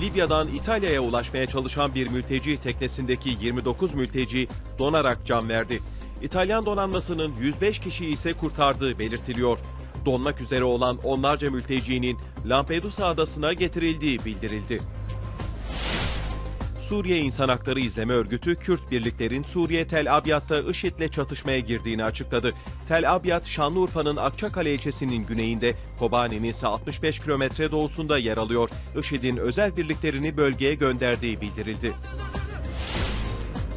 Libya'dan İtalya'ya ulaşmaya çalışan bir mülteci teknesindeki 29 mülteci donarak can verdi. İtalyan donanmasının 105 kişiyi ise kurtardığı belirtiliyor. Donmak üzere olan onlarca mültecinin Lampedusa adasına getirildiği bildirildi. Suriye İnsan Hakları İzleme Örgütü, Kürt birliklerin Suriye Tel Abyad'da IŞİD'le çatışmaya girdiğini açıkladı. Tel Abyad, Şanlıurfa'nın Akçakale ilçesinin güneyinde, Kobani'nin ise 65 kilometre doğusunda yer alıyor. IŞİD'in özel birliklerini bölgeye gönderdiği bildirildi.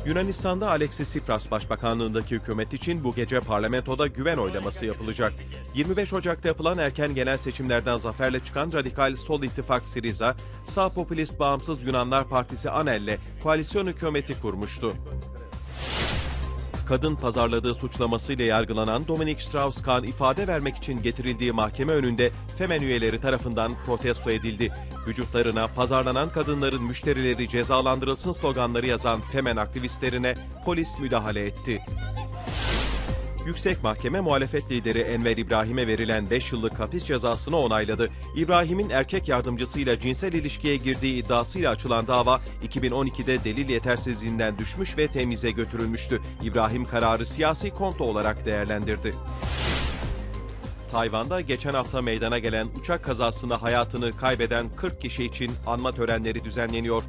Yunanistan'da Alexis Tsipras Başbakanlığındaki hükümet için bu gece parlamentoda güven oylaması yapılacak. 25 Ocak'ta yapılan erken genel seçimlerden zaferle çıkan radikal sol ittifak Siriza, sağ popülist bağımsız Yunanlar Partisi ANEL'le koalisyon hükümeti kurmuştu. Kadın pazarladığı suçlamasıyla yargılanan Dominic Strauss-Kahn ifade vermek için getirildiği mahkeme önünde Femen üyeleri tarafından protesto edildi. Vücutlarına pazarlanan kadınların müşterileri cezalandırılsın sloganları yazan Femen aktivistlerine polis müdahale etti. Yüksek Mahkeme muhalefet lideri Enver İbrahim'e verilen 5 yıllık hapis cezasını onayladı. İbrahim'in erkek yardımcısıyla cinsel ilişkiye girdiği iddiasıyla açılan dava 2012'de delil yetersizliğinden düşmüş ve temize götürülmüştü. İbrahim kararı siyasi komplo olarak değerlendirdi. Tayvan'da geçen hafta meydana gelen uçak kazasında hayatını kaybeden 40 kişi için anma törenleri düzenleniyor.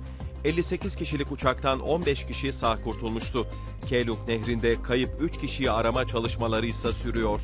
58 kişilik uçaktan 15 kişi sağ kurtulmuştu. Keluk Nehri'nde kayıp 3 kişiyi arama çalışmaları ise sürüyor.